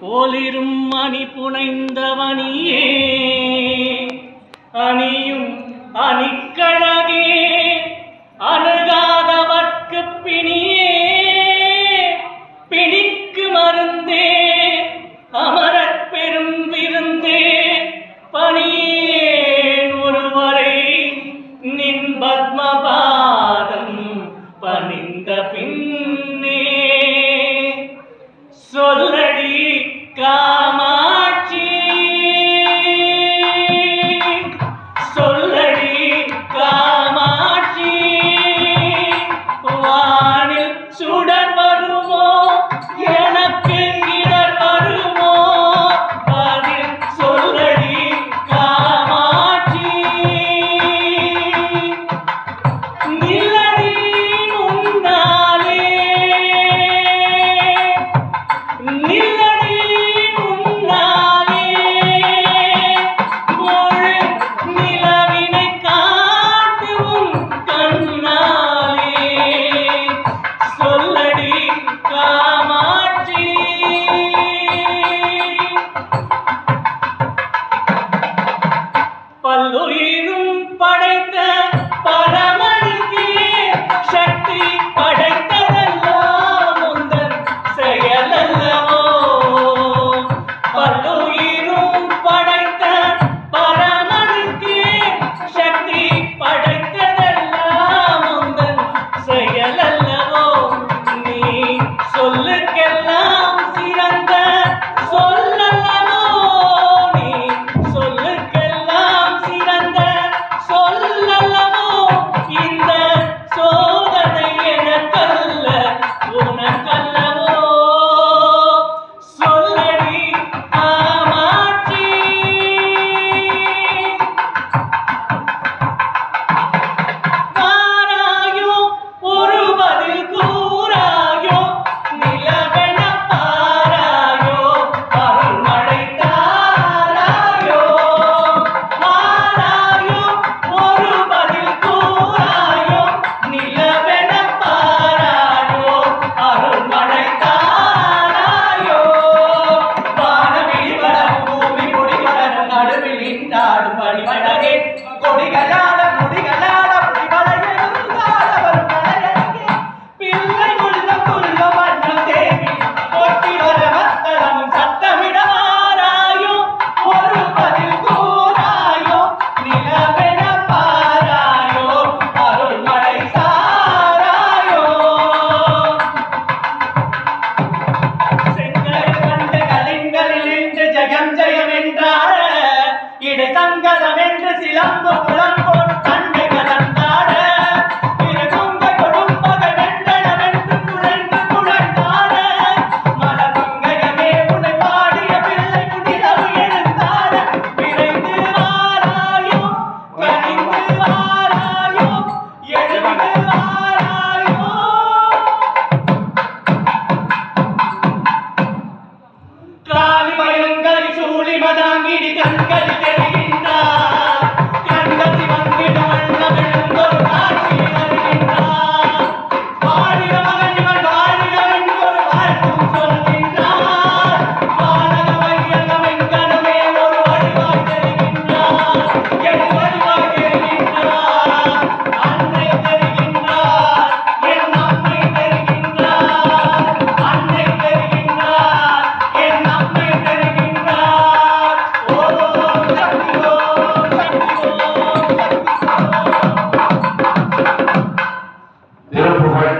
கோலிரும் மணி புனைந்தவனியே. அணியும் அணிக்கழகே அணுகாதவர்க்கு பிணியே. பிணிக்கு மருந்தே அம